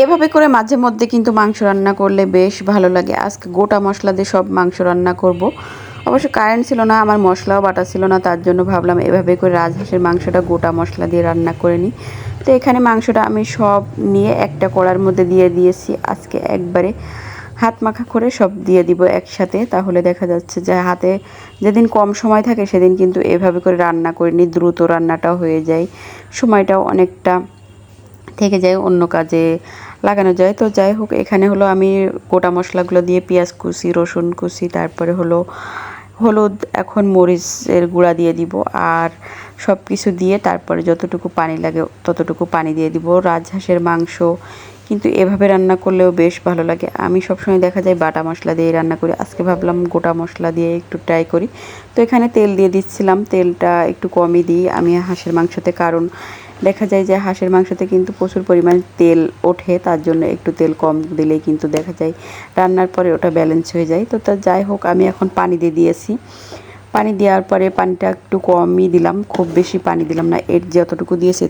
এভাবে করে মাঝে মধ্যে কিন্তু মাংস রান্না করলে বেশ ভালো লাগে। আজকে গোটা মশলা দিয়ে সব মাংস রান্না করব। অবশ্য কারেন্ট ছিল না, আমার মশলাও বাটা ছিল না, তার জন্য ভাবলাম এভাবে করে রাজহাঁসের মাংসটা গোটা মশলা দিয়ে রান্না করে নিই। তো এখানে মাংসটা আমি সব নিয়ে একটা কড়ার মধ্যে দিয়ে দিয়েছি। আজকে একবারে হাত মাখা করে সব দিয়ে দিব একসাথে। তাহলে দেখা যাচ্ছে যে হাতে যেদিন কম সময় থাকে সেদিন কিন্তু এভাবে করে রান্না করে নিই দ্রুত রান্নাটাও হয়ে যায়। সময়টাও অনেকটা থেকে যায়, অন্য কাজে লাগানো যায়। তো যাই হোক, এখানে হলো আমি গোটা মশলাগুলো দিয়ে পেঁয়াজ কুচি, রসুন কুচি, তারপরে হলো হলুদ, এখন মরিচের গুঁড়া দিয়ে দিব। আর সব কিছু দিয়ে তারপরে যতটুকু পানি লাগে ততটুকু পানি দিয়ে দিব। রাজহাঁসের মাংস, কিন্তু এভাবে রান্না করলেও বেশ ভালো লাগে। আমি সবসময় দেখা যায় বাটা মশলা দিয়ে রান্না করি। আজকে ভাবলাম গোটা মশলা দিয়ে একটু ট্রাই করি। তো এখানে তেল দিয়ে দিচ্ছিলাম। তেলটা একটু কমই দিই। আমি হাঁসের মাংসতে কারণ দেখা যায় যে হাঁসের মাংসতে কিন্তু প্রচুর পরিমাণ তেল ওঠে, তার জন্য একটু তেল কম দিলেই কিন্তু দেখা যায় রান্নার পরে ওটা ব্যালেন্স হয়ে যায়। তো তা যাই হোক, আমি এখন পানি দিয়ে দিয়েছি। পানি দেওয়ার পরে পানিটা একটু কমই দিলাম, খুব বেশি পানি দিলাম না, এর যতটুকু দিয়েছে